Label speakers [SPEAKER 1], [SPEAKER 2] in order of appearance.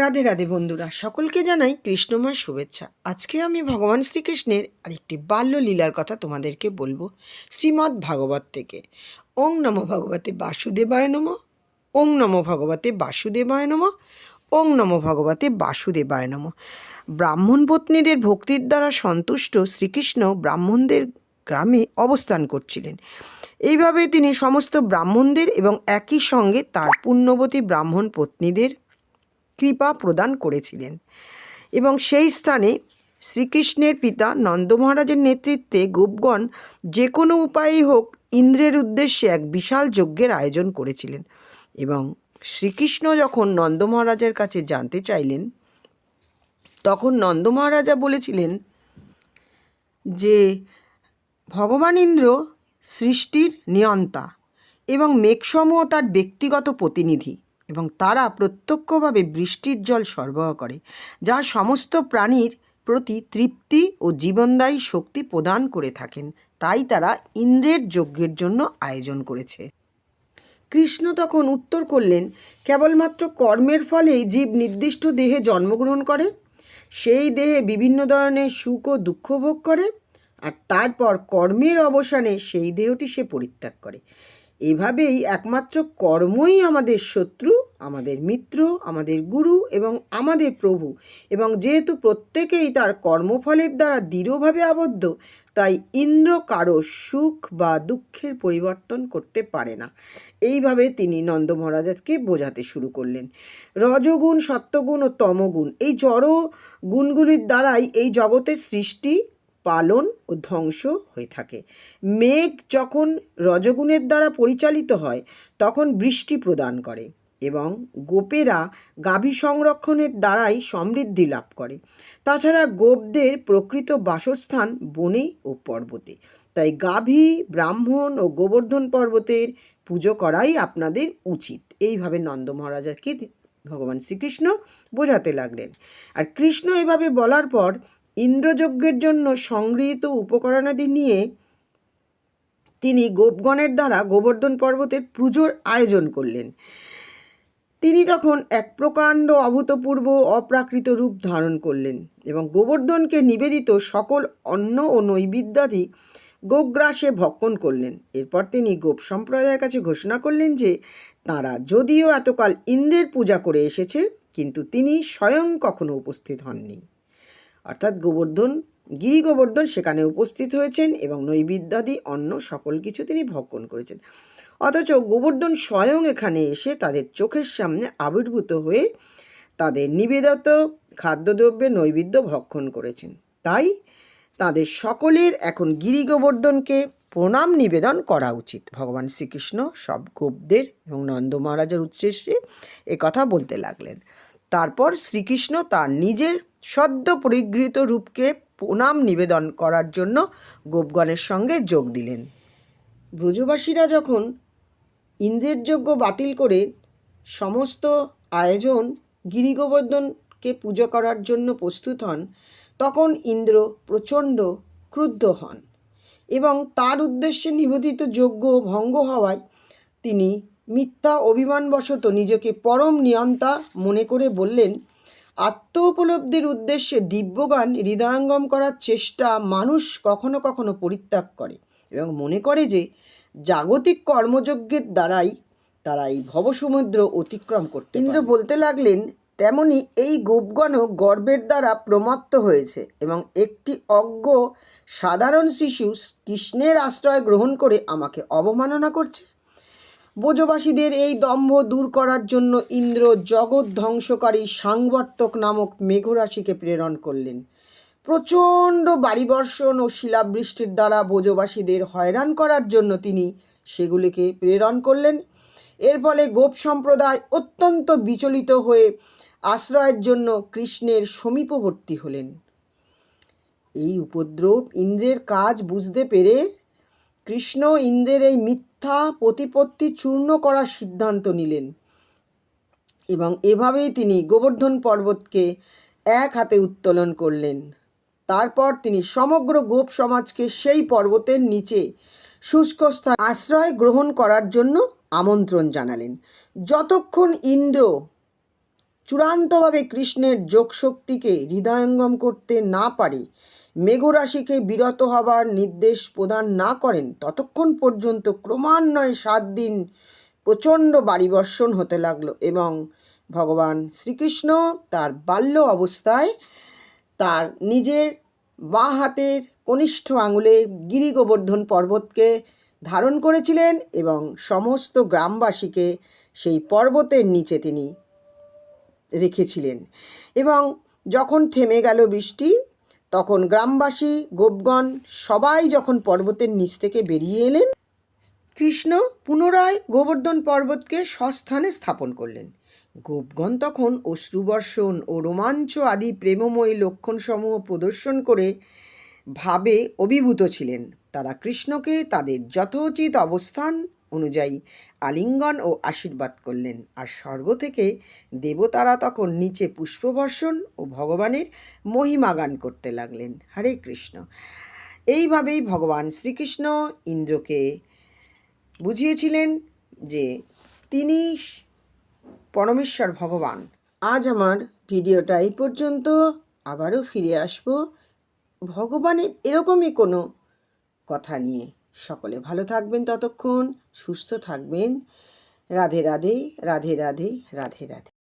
[SPEAKER 1] রাধে রাধে বন্ধুরা, সকলকে জানাই কৃষ্ণময় শুভেচ্ছা। আজকে আমি ভগবান শ্রীকৃষ্ণের আরেকটি বাল্য লীলার কথা তোমাদেরকে বলব শ্রীমদ্ ভাগবত থেকে। ওং নম ভগবতে বাসুদেবায় নম, ওং নম ভগবতে বাসুদেবায় নম, ওং নম ভগবতে বাসুদেবায় নম। ব্রাহ্মণ পত্নীদের ভক্তির দ্বারা সন্তুষ্ট শ্রীকৃষ্ণ ব্রাহ্মণদের গ্রামে অবস্থান করছিলেন। এইভাবে তিনি সমস্ত ব্রাহ্মণদের এবং একই সঙ্গে তার পুণ্যবতী ব্রাহ্মণ পত্নীদের কৃপা প্রদান করেছিলেন। এবং সেই স্থানে শ্রীকৃষ্ণের পিতা নন্দ মহারাজের নেতৃত্বে গোপগণ যে কোনো উপায়েই হোক ইন্দ্রের উদ্দেশ্যে এক বিশাল যজ্ঞের আয়োজন করেছিলেন। এবং শ্রীকৃষ্ণ যখন নন্দ মহারাজের কাছে জানতে চাইলেন, তখন নন্দ মহারাজা বলেছিলেন যে, ভগবান ইন্দ্র সৃষ্টির নিয়ন্তা এবং মেঘসমূহ তার ব্যক্তিগত প্রতিনিধি। এবং তারা প্রত্যক্ষভাবে বৃষ্টির জল সরবরাহ করে, যা সমস্ত প্রাণীর প্রতি তৃপ্তি ও জীবনদায়ী শক্তি প্রদান করে থাকেন। তাই তারা ইন্দ্রের যজ্ঞের জন্য আয়োজন করেছে। কৃষ্ণ তখন উত্তর করলেন, কেবলমাত্র কর্মের ফলেই জীব নির্দিষ্ট দেহে জন্মগ্রহণ করে। সেই দেহে বিভিন্ন ধরনের সুখ ও দুঃখ ভোগ করে। আর তারপর কর্মের অবসানে সেই দেহটি সে পরিত্যাগ করে। এভাবেই একমাত্র কর্মই আমাদের শত্রু, আমাদের মিত্র, আমাদের গুরু এবং আমাদের প্রভু। এবং যেহেতু প্রত্যেকেই তার কর্মফলের দ্বারা দৃঢ়ভাবে আবদ্ধ, তাই ইন্দ্র কারও সুখ বা দুঃখের পরিবর্তন করতে পারে না। এইভাবে তিনি নন্দ মহারাজকে বোঝাতে শুরু করলেন। রজগুণ, সত্যগুণ ও তমগুণ, এই জড় গুণগুলির দ্বারাই এই জগতের সৃষ্টি পালন ও ধ্বংস হয়ে থাকে। মেঘ যখন রজগুণের দ্বারা পরিচালিত হয়, তখন বৃষ্টি প্রদান করে এবং গোপেরা গাভী সংরক্ষণের দ্বারাই সমৃদ্ধি লাভ করে। তাছাড়া গোপদের প্রকৃত বাসস্থান বনে ও পর্বতে। তাই গাভী, ব্রাহ্মণ ও গোবর্ধন পর্বতের পুজো করাই আপনাদের উচিত। এইভাবে নন্দ মহারাজাকে ভগবান শ্রীকৃষ্ণ বোঝাতে লাগলেন। আর কৃষ্ণ এভাবে বলার পর ইন্দ্রযজ্ঞের জন্য সংগৃহীত উপকরণাদি নিয়ে তিনি গোপগণের দ্বারা গোবর্ধন পর্বতের পুজোর আয়োজন করলেন। তিনি তখন এক প্রকাণ্ড অভূতপূর্ব, অপ্রাকৃত রূপ ধারণ করলেন এবং গোবর্ধনকে নিবেদিত সকল অন্ন ও নৈবেদ্যাদি গোগ্রাসে ভক্ষণ করলেন। এরপর তিনি গোপ সম্প্রদায়ের কাছে ঘোষণা করলেন যে, তাঁরা যদিও এতকাল ইন্দ্রের পূজা করে এসেছে, কিন্তু তিনি স্বয়ং কখনো উপস্থিত হননি। অর্থাৎ গোবর্ধন, গিরি গোবর্ধন সেখানে উপস্থিত হয়েছেন এবং নৈবিদ্যাদি অন্য সকল কিছু তিনি ভক্ষণ করেছেন। অথচ গোবর্ধন স্বয়ং এখানে এসে তাদের চোখের সামনে আবির্ভূত হয়ে তাদের নিবেদিত খাদ্যদ্রব্যের নৈবেদ্য ভক্ষণ করেছেন। তাই তাদের সকলের এখন গিরি গোবর্ধনকে প্রণাম নিবেদন করা উচিত। ভগবান শ্রীকৃষ্ণ সব গোপদের এবং নন্দ মহারাজের উদ্দেশ্যে কথা বলতে লাগলেন। তারপর শ্রীকৃষ্ণ তার নিজের সদ্য পরিগৃহীত রূপকে প্রণাম নিবেদন করার জন্য গোপগণের সঙ্গে যোগ দিলেন। ব্রজবাসীরা যখন ইন্দ্রের যজ্ঞ বাতিল করে সমস্ত আয়োজন গিরিগোবর্ধনকে পুজো করার জন্য প্রস্তুত হন, তখন ইন্দ্র প্রচণ্ড ক্রুদ্ধ হন এবং তার উদ্দেশ্যে নিবেদিত যজ্ঞ ভঙ্গ হওয়ায় তিনি মিথ্যা অভিমানবশত নিজেকে পরম নিয়ন্তা মনে করে বললেন আত্ম উপলব্ধির উদ্দেশ্যে দিব্যগান হৃদয়ঙ্গম করার চেষ্টা মানুষ কখনো কখনো পরিত্যাগ করে এবং মনে করে যে জাগতিক কর্মযজ্ঞের দ্বারাই তারা এই ভবসমুদ্র অতিক্রম করতে ইন্দ্র বলতে লাগলেন, তেমনি এই গোপগণও গর্বের দ্বারা প্রমত্ত হয়েছে এবং একটি অজ্ঞ সাধারণ শিশু কৃষ্ণের আশ্রয় গ্রহণ করে আমাকে অবমাননা করছে। ব্রজবাসীদের এই দম্ভ দূর করার জন্য ইন্দ্র জগৎ ধ্বংসকারী সাংবর্তক নামক মেঘরাশিকে প্রেরণ করলেন। প্রচণ্ড বাড়িবর্ষণ ও শিলাবৃষ্টির দ্বারা বোজবাসীদের হয়রান করার জন্য তিনি সেগুলিকে প্রেরণ করলেন। এর ফলে গোপ সম্প্রদায় অত্যন্ত বিচলিত হয়ে আশ্রয়ের জন্য কৃষ্ণের সমীপবর্তী হলেন। এই উপদ্রব ইন্দ্রের কাজ বুঝতে পেরে কৃষ্ণ ইন্দ্রের এই মিথ্যা প্রতিপত্তি চূর্ণ করার সিদ্ধান্ত নিলেন এবং এভাবেই তিনি গোবর্ধন পর্বতকে এক হাতে উত্তোলন করলেন। তারপর তিনি সমগ্র গোপ সমাজকে সেই পর্বতের নিচে শুষ্ক স্থান আশ্রয় গ্রহণ করার জন্য আমন্ত্রণ জানালেন। যতক্ষণ ইন্দ্র চূড়ান্তভাবে কৃষ্ণের যোগশক্তিকে হৃদয়ঙ্গম করতে না পারে মেঘরাশিকে বিরত হবার নির্দেশ প্রদান না করেন, ততক্ষণ পর্যন্ত ক্রমান্বয়ে সাত দিন প্রচণ্ড বাড়িবর্ষণ হতে লাগল এবং ভগবান শ্রীকৃষ্ণ তার বাল্য অবস্থায় তার নিজের বাঁ হাতের কনিষ্ঠ আঙুলে গিরি গোবর্ধন পর্বতকে ধারণ করেছিলেন এবং সমস্ত গ্রামবাসীকে সেই পর্বতের নিচে তিনি রেখেছিলেন এবং যখন থেমে গেল বৃষ্টি তখন গ্রামবাসী, গোপগণ সবাই যখন পর্বতের নিচ থেকে বেরিয়ে এলেন, কৃষ্ণ পুনরায় গোবর্ধন পর্বতকে স্বস্থানে স্থাপন করলেন। গোপগণ তখন অশ্রুবর্ষণ ও রোমাঞ্চ আদি প্রেমময়ী লক্ষণসমূহ প্রদর্শন করে ভাবে অভিভূত ছিলেন। তারা কৃষ্ণকে তাদের যথোচিত অবস্থান অনুযায়ী আলিঙ্গন ও আশীর্বাদ করলেন। আর স্বর্গ থেকে দেবতারা তখন নিচে পুষ্পবর্ষণ ও ভগবানের মহিমা গান করতে লাগলেন। হরে কৃষ্ণ। এইভাবেই ভগবান শ্রীকৃষ্ণ ইন্দ্রকে বুঝিয়েছিলেন যে তিনি পরমেশ্বর ভগবান। আজ আমার ভিডিওটা এই পর্যন্ত। আবারও ফিরে আসব ভগবানের এরকমই কোনো কথা নিয়ে। সকলে ভালো থাকবেন ততক্ষণ সুস্থ থাকবেন। রাধে রাধে রাধে রাধে রাধে রাধে।